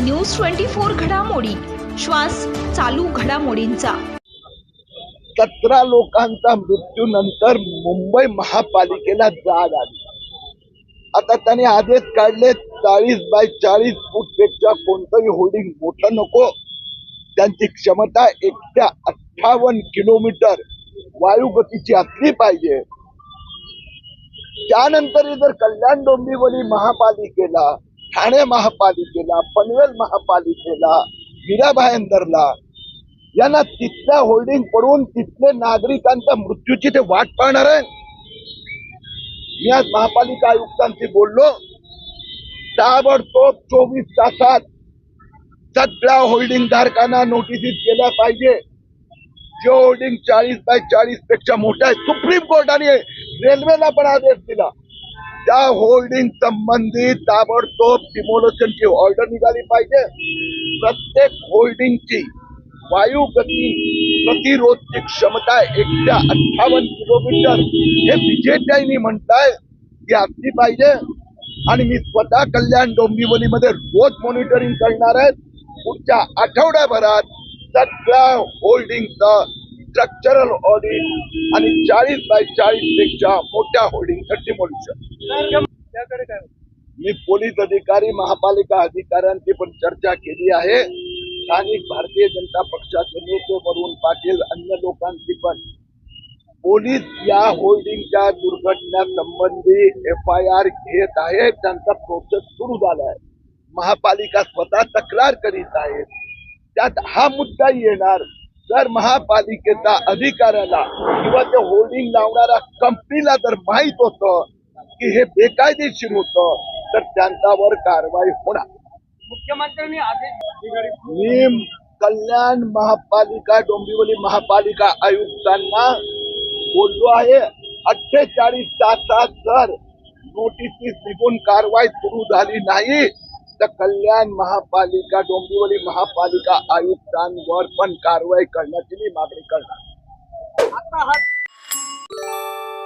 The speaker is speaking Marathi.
न्यूज ट्वेंटी फोर घडामोडी. श्वास चालू घडामोडींचा. सतरा लोकांचा मृत्यूनंतर मुंबई महापालिकेला जाग आली. आता त्याने आदेश काढले चाळीस बाय चाळीस फूटपेक्षा कोणतंही होर्डिंग मोठं नको. त्यांची क्षमता एकशे अठ्ठावन्न किलोमीटर वायुगतीची असली पाहिजे. त्यानंतर जर कल्याण डोंबिवली महापालिकेला ठाणे महापालिकेला पनवेल महापालिकेला मीरा भायंदरला यांना तिथल्या होल्डिंग पडून तिथले नागरिकांच्या मृत्यूची ते वाट पाहणार आहे. मी आज महापालिका आयुक्तांशी बोललो. ताबडतोब चोवीस तासात सगळ्या होल्डिंग धारकांना नोटिसीस केल्या पाहिजे. जे होल्डिंग चाळीस बाय चाळीसपेक्षा मोठा आहे सुप्रीम कोर्टाने रेल्वेला पण आदेश दिला. त्या होल्डिंग संबंधित ताबडतोब डिमोलेशनची ऑर्डर निघाली पाहिजे. प्रत्येक होल्डिंगची वायू गती प्रतिरोधची क्षमता एकशे अठ्ठावन्न किलोमीटर हे विजेत्यांनी म्हणताय ती असली पाहिजे. आणि मी स्वतः कल्याण डोंबिवलीमध्ये रोज मॉनिटरिंग करणार आहे. पुढच्या आठवड्याभरात सगळ्या होल्डिंगचं स्ट्रक्चरल ऑडिट आणि चाळीस बाय चाळीसपेक्षा मोठ्या होल्डिंगचं डिमोलिशन मी पोलीस अधिकारी महापालिका अधिकाऱ्यांची पण चर्चा केली आहे. स्थानिक भारतीय जनता पक्षाचे नेते वरुण पाटील अन्य लोकांची पण. पोलीस या होल्डिंगच्या दुर्घटनेसंबंधी एफ आय आर घेत आहेत त्यांचा प्रोसेस सुरू झाला आहे. महापालिका स्वतः तक्रार करीत आहे. त्यात हा मुद्दा येणार. जर महापालिकेचा अधिकाऱ्याला किंवा ते होल्डिंग लावणाऱ्या कंपनीला जर माहीत होतं की हे बेकायदेशीर होतं तर त्यांच्यावर कारवाई होणार. मुख्यमंत्र्यांनी आदेश मी कल्याण महापालिका डोंबिवली महापालिका आयुक्तांना बोललो आहे अठ्ठेचाळीस तासात जर नोटिसीस निघून कारवाई सुरू झाली नाही तर कल्याण महापालिका डोंबिवली महापालिका आयुक्तांवर पण कारवाई करण्याची मी मागणी करणार आता हा